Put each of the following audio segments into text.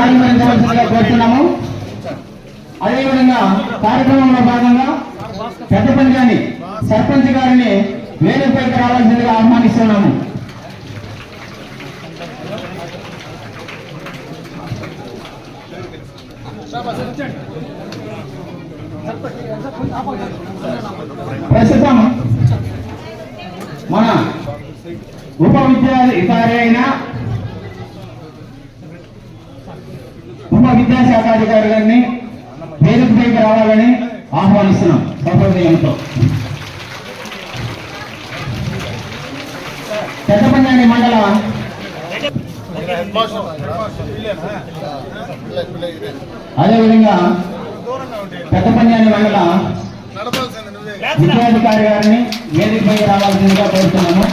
కోరుతున్నాము అదేవిధంగా కార్యక్రమంలో భాగంగా పెద్దపల్లి గాని సర్పంచ్ గారిని వేదికపైకి రావాల్సిందిగా ఆహ్వానిస్తున్నాము. ప్రస్తుతం మన ఉప విద్యాధికారి అయిన ఉప విద్యాశాఖ అధికారి వేదిక పైకి రావాలని ఆహ్వానిస్తున్నాం. సౌకర్యంతో పెద్ద మండల అదేవిధంగా పెద్ద మండల విద్యాధికారి గారిని వేదికపై రావాల్సిందిగా కోరుతున్నాము.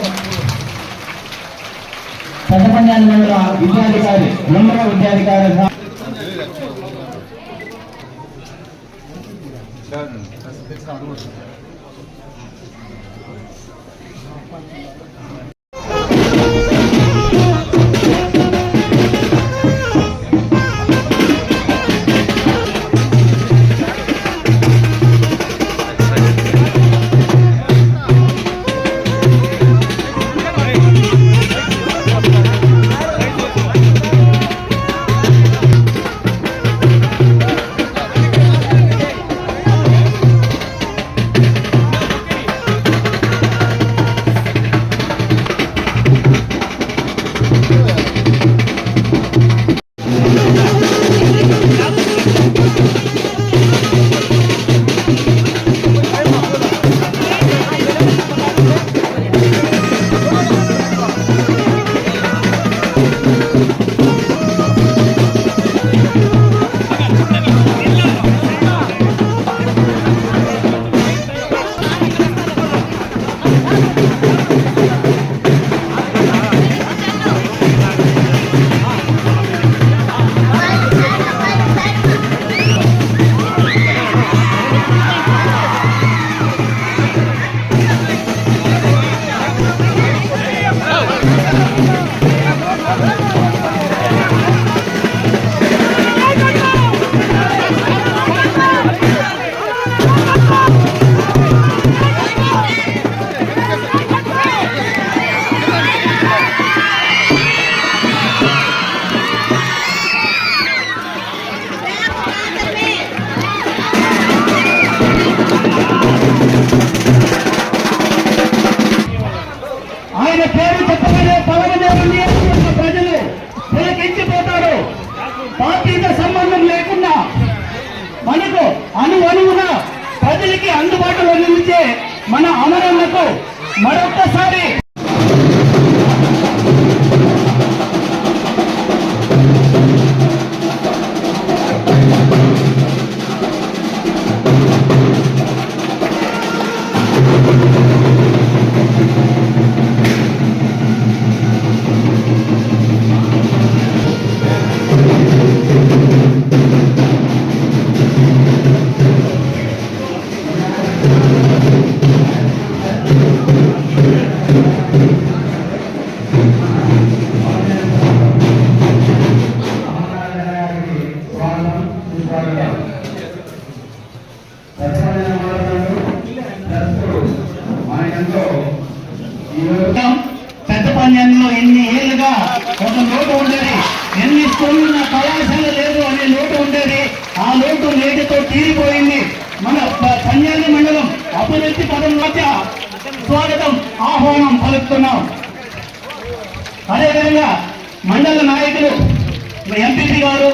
పెద్ద మండల విద్యాధికారి రెండవ విద్యాధికారి garotos. చెప్తున్నాం. అదేవిధంగా మండల నాయకులు ఎంపీసీ గారు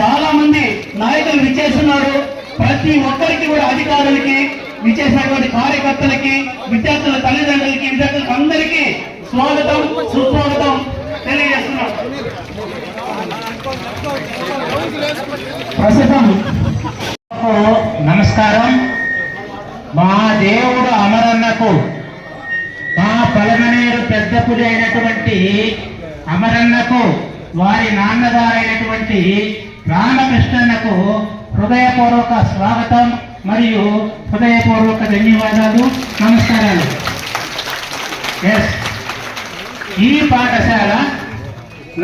చాలా మంది నాయకులు విచ్చేస్తున్నారు. ప్రతి ఒక్కరికి కూడా అధికారులకి విచ్చేసినటువంటి కార్యకర్తలకి విద్యార్థుల తల్లిదండ్రులకి విద్యార్థులకు అందరికీ స్వాగతం సుస్వాగతం తెలియజేస్తున్నాం. ప్రస్తుతం నమస్కారం. మా దేవుడు అమరన్నకు పలమనేరు పెద్ద పులి అయినటువంటి అమరన్నకు వారి నాన్నగారైనటువంటి రామకృష్ణన్నకు హృదయపూర్వక స్వాగతం మరియు హృదయపూర్వక ధన్యవాదాలు నమస్కారాలు. ఎస్ ఈ పాఠశాల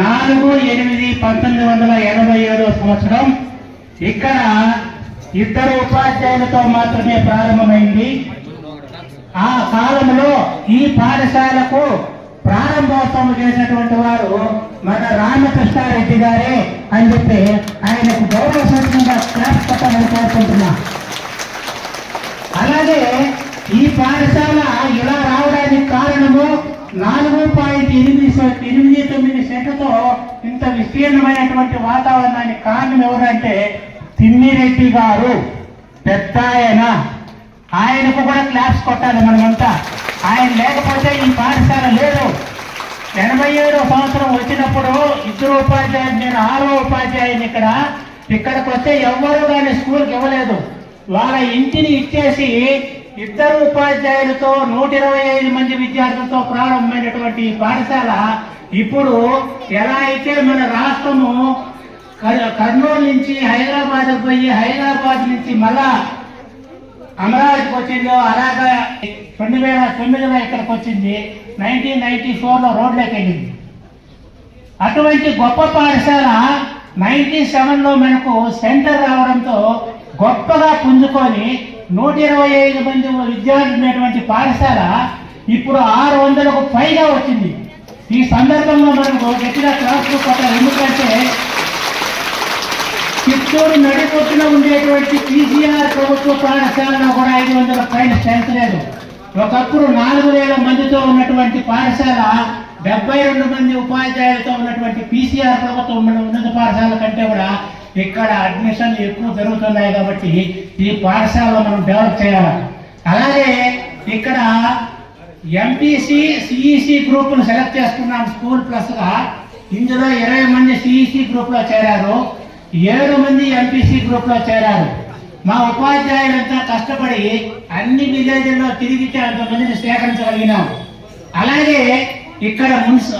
నాలుగు ఎనిమిది పంతొమ్మిది వందల ఎనభై ఏడో సంవత్సరం ఇక్కడ ఇద్దరు ఉపాధ్యాయులతో మాత్రమే ప్రారంభమైంది. ఆ కాలంలో ఈ పాఠశాలకు ప్రారంభోత్సవం చేసినటువంటి వారు మన రామకృష్ణారెడ్డి గారే అని చెప్పి ఆయనకు గౌరవ సూచనగా క్లాస్ పెట్టాలని కోరుకుంటున్నా. అలాగే ఈ పాఠశాల ఇలా రావడానికి కారణము నాలుగు పాయింట్ ఎనిమిది ఎనిమిది తొమ్మిది సెంట్లతో ఇంత విస్తీర్ణమైనటువంటి వాతావరణానికి కారణం ఎవరంటే తిమ్మిరెడ్డి గారు. పెద్ద ఆయన ఆయనకు కూడా క్లాప్స్ కొట్టాలి మనమంతా. ఆయన లేకపోతే ఈ పాఠశాల లేదు. ఎనభై ఏడో సంవత్సరం వచ్చినప్పుడు ఇద్దరు ఉపాధ్యాయులు నేను ఆరో ఉపాధ్యాయుని ఇక్కడ. ఇక్కడికి వస్తే ఎవ్వరూ కానీ స్కూల్కి ఇవ్వలేదు. వాళ్ళ ఇంటిని ఇచ్చేసి ఇద్దరు ఉపాధ్యాయులతో నూట ఇరవై ఐదు మంది విద్యార్థులతో ప్రారంభమైనటువంటి ఈ పాఠశాల ఇప్పుడు ఎలా అయితే మన రాష్ట్రము కర్నూలు నుంచి హైదరాబాద్ పోయి హైదరాబాద్ నుంచి మళ్ళా అమరావతికి వచ్చిందో అలాగా రెండు వేల తొమ్మిదిలో ఇక్కడికి వచ్చింది నైన్టీన్ నైన్టీ ఫోర్లో రోడ్లోకి వెళ్ళింది. అటువంటి గొప్ప పాఠశాల నైన్టీ సెవెన్లో మనకు సెంటర్ రావడంతో గొప్పగా పుంజుకొని నూట ఇరవై ఐదు మంది విద్యార్థులు ఉన్నటువంటి పాఠశాల ఇప్పుడు ఆరు వందలకు పైగా వచ్చింది. ఈ సందర్భంలో మనకు గట్టిగా క్లాస్ ఎందుకంటే చిత్తూరు నడిపొట్టున ఉండేటువంటి పీసీఆర్ ప్రభుత్వ పాఠశాలలో కూడా ఐదు వందల పైన పెంచలేదు ఒకప్పుడు నాలుగు వేల మందితో ఉన్నటువంటి పాఠశాల డెబ్బై రెండు మంది ఉపాధ్యాయులతో ఉన్నటువంటి పీసీఆర్ ప్రభుత్వం ఉన్న ఉన్నత పాఠశాల కంటే కూడా ఇక్కడ అడ్మిషన్లు ఎక్కువ జరుగుతున్నాయి కాబట్టి ఈ పాఠశాలలో మనం డెవలప్ చేయాలి. అలాగే ఇక్కడ ఎంపీసీ సిఈసి గ్రూపును సెలెక్ట్ చేసుకున్నాం స్కూల్ ప్లస్గా. ఇందులో ఇరవై మంది సిఈసి గ్రూప్లో చేరారు. ఏడు మంది ఎంపీసీ గ్రూప్లో చేరారు. మా ఉపాధ్యాయులంతా కష్టపడి అన్ని విలేజ్ల్లో తిరిగితే అంతమందిని సేకరించగలిగినాం. అలాగే ఇక్కడ మున్సి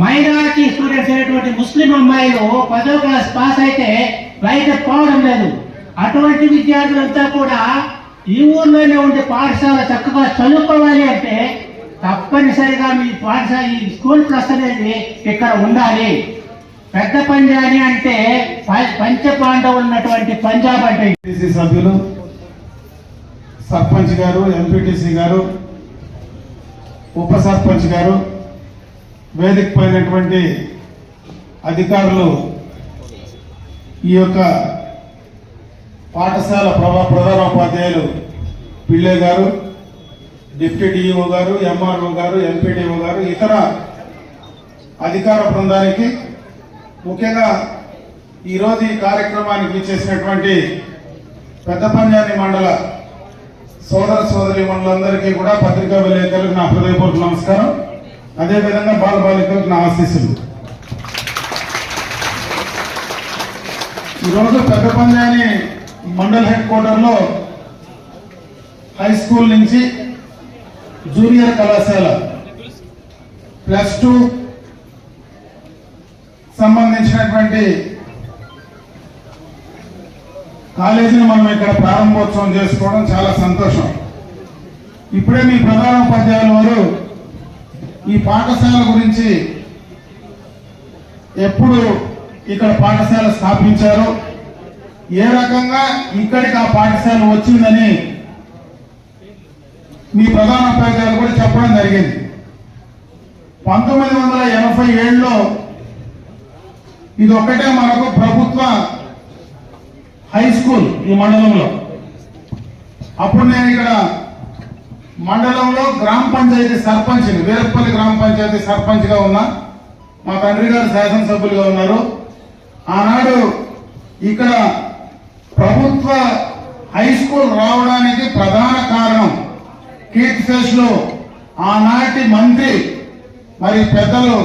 మైనారిటీ స్టూడెంట్స్ అయినటువంటి ముస్లిం అమ్మాయిలు పదో క్లాస్ పాస్ అయితే బయట పోవడం లేదు. అటువంటి విద్యార్థులంతా కూడా ఈ ఊర్లోనే ఉండే పాఠశాల చక్కగా చదువుకోవాలి అంటే తప్పనిసరిగా మీ పాఠశాల ఈ స్కూల్ ప్లస్ అనేది ఇక్కడ ఉండాలి. పెద్ద పంజాని అంటే పంచ పాండవులు ఉన్నటువంటి పంజాబ్ అంటే సభ్యులు సర్పంచ్ గారు ఎంపీటీసీ గారు ఉప సర్పంచ్ గారు వేదిక పైనటువంటి అధికారులు ఈ యొక్క పాఠశాల ప్రభా ప్రధానోపాధ్యాయులు పిళ్ళే గారు డిప్యూటీ డిఈఓ గారు ఎంఆర్ఓ గారు ఎంపీడీఓ గారు ఇతర అధికార బృందానికి ముఖ్యంగా ఈరోజు ఈ కార్యక్రమానికి చేసినటువంటి పెద్ద పంజాని మండల సోదర సోదరి మండలందరికీ కూడా పత్రికా విలేకరులకు నా హృదయపూర్వక నమస్కారం. అదేవిధంగా బాల బాలికలకు నా ఆశీస్సులు. ఈరోజు పెద్ద పంజాని మండల్ హెడ్ క్వార్టర్లో హై స్కూల్ నుంచి జూనియర్ కళాశాల ప్లస్ టూ సంబంధించినటువంటి కాలేజీని మనం ఇక్కడ ప్రారంభోత్సవం చేసుకోవడం చాలా సంతోషం. ఇప్పుడే మీ ప్రధాన ఉపాధ్యాయుల వారు ఈ పాఠశాల గురించి ఎప్పుడు ఇక్కడ పాఠశాల స్థాపించారు ఏ రకంగా ఇక్కడికి ఆ పాఠశాల వచ్చిందని మీ ప్రధాన ఉపాధ్యాయులు కూడా చెప్పడం జరిగింది. పంతొమ్మిది వందల ఎనభై ఏడులో ఇది ఒక్కటే మనకు ప్రభుత్వ హై స్కూల్ ఈ మండలంలో. అప్పుడు నేను ఇక్కడ మండలంలో గ్రామ పంచాయతీ సర్పంచ్ని వీరప్పల్లి గ్రామ పంచాయతీ సర్పంచ్గా ఉన్నా. మా తండ్రి గారు శాసనసభ్యులుగా ఉన్నారు. ఆనాడు ఇక్కడ ప్రభుత్వ హై స్కూల్ రావడానికి ప్రధాన కారణం కీర్తిశేషులు ఆనాటి మంత్రి మరి పెద్దలు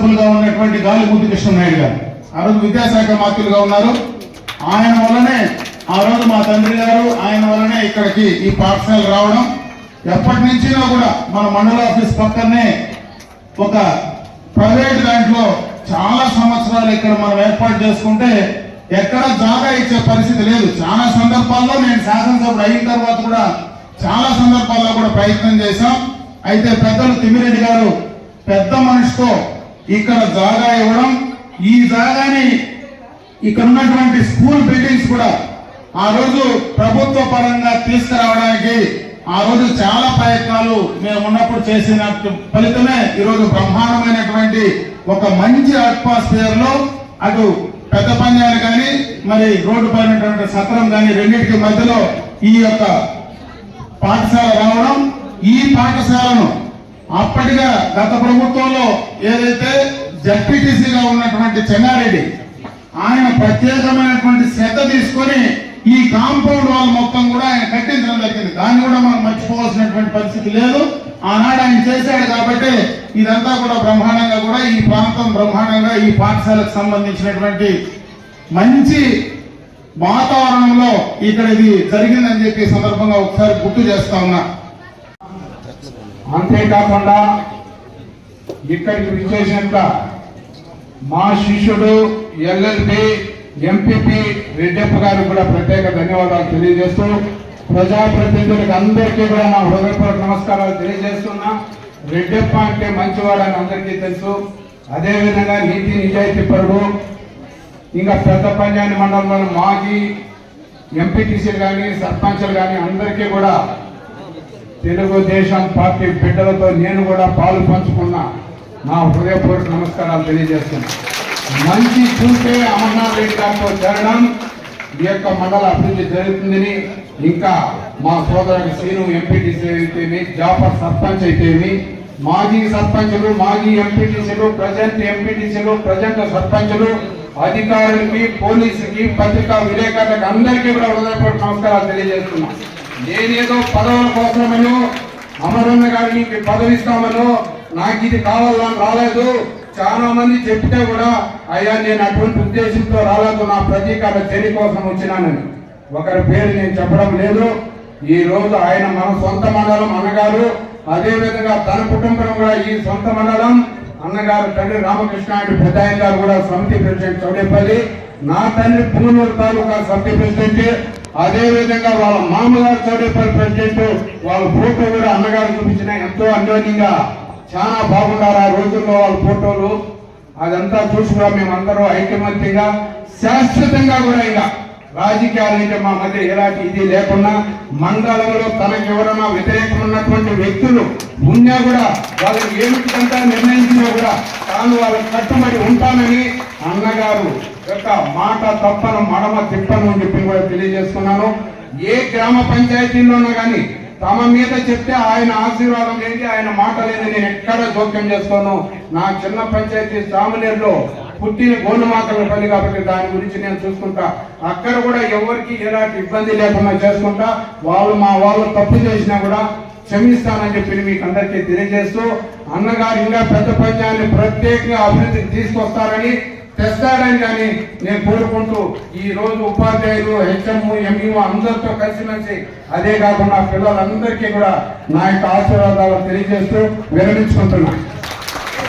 సభ్యులుగా ఉన్నటువంటి గాలి ముద్దుకృష్ణనాయుడు గారు. ఆ రోజు విద్యాశాఖ మాత్రులుగా ఉన్నారు. ఆయన వల్లనే ఆ రోజు మా తండ్రి గారు ఆయన వల్లనే ఇక్కడికి ఈ పాఠశాల రావడం. ఎప్పటి నుంచినా కూడా మన మండల ఆఫీస్ పక్కనే ఒక ప్రైవేట్ దాంట్లో చాలా సంవత్సరాలు ఇక్కడ మనం ఏర్పాటు చేసుకుంటే ఎక్కడ జాగా ఇచ్చే పరిస్థితి లేదు. చాలా సందర్భాల్లో నేను శాసనసభ్యుడు అయిన తర్వాత కూడా చాలా సందర్భాల్లో కూడా ప్రయత్నం చేశాం. అయితే పెద్దలు తిమ్మిరెడ్డి గారు పెద్ద మనిషితో ఇక్కడ జాగా ఇవ్వడం ఈ జాగాని ఇక్కడ ఉన్నటువంటి స్కూల్ బిల్డింగ్స్ కూడా ఆ రోజు ప్రభుత్వ పరంగా తీసుకురావడానికి ఆ రోజు చాలా ప్రయత్నాలు మేము ఉన్నప్పుడు చేసిన ఫలితమే ఈరోజు బ్రహ్మాండమైనటువంటి ఒక మంచి అట్మాస్ఫియర్లో అటు పెద్ద పంజాలు కానీ మరి రోడ్డు పైన సత్రం కానీ రెండింటికి మధ్యలో ఈ యొక్క పాఠశాల రావడం ఈ పాఠశాలను అప్పటిగా గత ప్రభుత్వంలో ఏదైతే జడ్పీటీసీగా ఉన్నటువంటి చెన్నారెడ్డి ఆయన ప్రత్యేకమైనటువంటి శ్రద్ధ తీసుకొని ఈ కాంపౌండ్ వాల్ మొత్తం కూడా ఆయన కట్టించడం జరిగింది. దాన్ని కూడా మనం మర్చిపోవాల్సినటువంటి పరిస్థితి లేదు. ఆనాడు ఆయన చేశాడు కాబట్టి ఇదంతా కూడా బ్రహ్మాండంగా కూడా ఈ ప్రాంతం బ్రహ్మాండంగా ఈ పాఠశాలకు సంబంధించినటువంటి మంచి వాతావరణంలో ఇక్కడ ఇది జరిగిందని చెప్పి సందర్భంగా ఒకసారి గుర్తు చేస్తా ఉన్నా. అంతేకాకుండా ఇక్కడికి విచ్చేసినంత మా శిష్యుడు ఎల్ఎల్బి ఎంపీపీ రెడ్డప్ప గారికి కూడా ప్రత్యేక ధన్యవాదాలు తెలియజేస్తూ ప్రజాప్రతినిధులకు అందరికీ కూడా నా హృదయపూర్వక నమస్కారాలు తెలియజేస్తున్నా. రెడ్డప్ప అంటే మంచివాడని అందరికీ తెలుసు. అదేవిధంగా నీతి నిజాయితీ పరుడు. ఇంకా పెద్ద పంచాయతీ మండలంలో మాజీ ఎంపీటీసీలు కానీ సర్పంచ్లు కానీ అందరికీ కూడా తెలుగుదేశం పార్టీ బిడ్డలతో నేను కూడా పాలు పంచుకున్నా నా హృదయపూర్వక నమస్కారాలు తెలియజేస్తున్నా మంచి చూసే అమర్నాథ్ రెడ్డి గారితో చేరడం ఈ యొక్క మండల అభివృద్ధి జరుగుతుందని ఇంకా మా సోదరుడు శ్రీను ఎంపీటీసీ అయితేమి జాఫర్ సర్పంచ్ అయితేమి మాజీ సర్పంచులు మాజీ ఎంపీటీసీలు ప్రజెంట్ ఎంపీటీసీలు ప్రజెంట్ సర్పంచులు అధికారులకి పోలీసుకి పత్రికా విలేకరులకు అందరికీ కూడా హృదయపూర్వక నమస్కారాలు తెలియజేస్తున్నాం నేనేదో పదవుల కోసమనో అమరన్న గారిని పదవి ఇస్తామనో నాకు ఇది కావాలని రాలేదు. చాలా మంది చెప్తే కూడా అయ్యా నేను అటువంటి ఉద్దేశంతో రాలేదు. నా ప్రతీకార చర్య కోసం వచ్చినానని. ఒకరి పేరు నేను చెప్పడం లేదు. ఈ రోజు ఆయన మన సొంత మండలం అన్నగారు అదేవిధంగా తన కుటుంబం కూడా ఈ సొంత మండలం. అన్నగారు తండ్రి రామకృష్ణ ఆయన పెద్ద ఆయన గారు కూడా సమితి ప్రెసిడెంట్ చౌడేపల్లి. నా తండ్రి పునూరు తాలూకా సమితి ప్రెసిడెంట్. అదేవిధంగా వాళ్ళ మామగారు చౌడేపల్లి ప్రెసిడెంట్ వాళ్ళ ఫోటో కూడా అన్నగారు చూపించిన ఎంతో అన్యోన్యంగా చాలా బాగున్నారు ఆ రోజుల్లో వాళ్ళ ఫోటోలు. అదంతా చూసుకురా కూడా మేమందరం ఐకమత్యంగా శాశ్వతంగా కూడా ఇంకా రాజకీయాలంటే మా మధ్య ఎలాంటి ఇది లేకుండా మండలంలో తనకు ఎవరైనా వ్యతిరేకం ఉన్నటువంటి వ్యక్తులు ఉన్నా కూడా వాళ్ళకి ఏమిటంతా నిర్ణయించినా కూడా తాను వాళ్ళకి కట్టుబడి ఉంటానని అన్నగారు యొక్క మాట తప్పను మడమ తిప్పను అని చెప్పి కూడా తెలియజేస్తున్నాను. ఏ గ్రామ పంచాయతీలోనూ కానీ తమ మీద చెప్తే ఆయన ఆశీర్వాదం లేని ఆయన మాట లేదు నేను ఎక్కడ జోక్యం చేసుకోను. నా చిన్న పంచాయతీ సామనేరులో పుట్టిన గోనుమాకల పని కాబట్టి దాని గురించి నేను చూసుకుంటా. అక్కడ కూడా ఎవరికి ఎలాంటి ఇబ్బంది లేకుండా చేసుకుంటా. వాళ్ళు మా వాళ్ళు తప్పు చేసినా కూడా క్షమిస్తానని చెప్పి మీకు అందరికీ తెలియజేస్తూ అన్నగారు ఇంకా పెద్ద పంచాయతీని ప్రత్యేకంగా అభివృద్ధికి తీసుకొస్తారని తెస్తాడని కానీ నేను కోరుకుంటూ ఈ రోజు ఉపాధ్యాయులు హెచ్ఎం ఎంఈఓ అందరితో కలిసిమెలిసి అదే కాకుండా పిల్లలందరికీ కూడా నా యొక్క ఆశీర్వాదాలు తెలియజేస్తూ విరమించుకుంటున్నాను.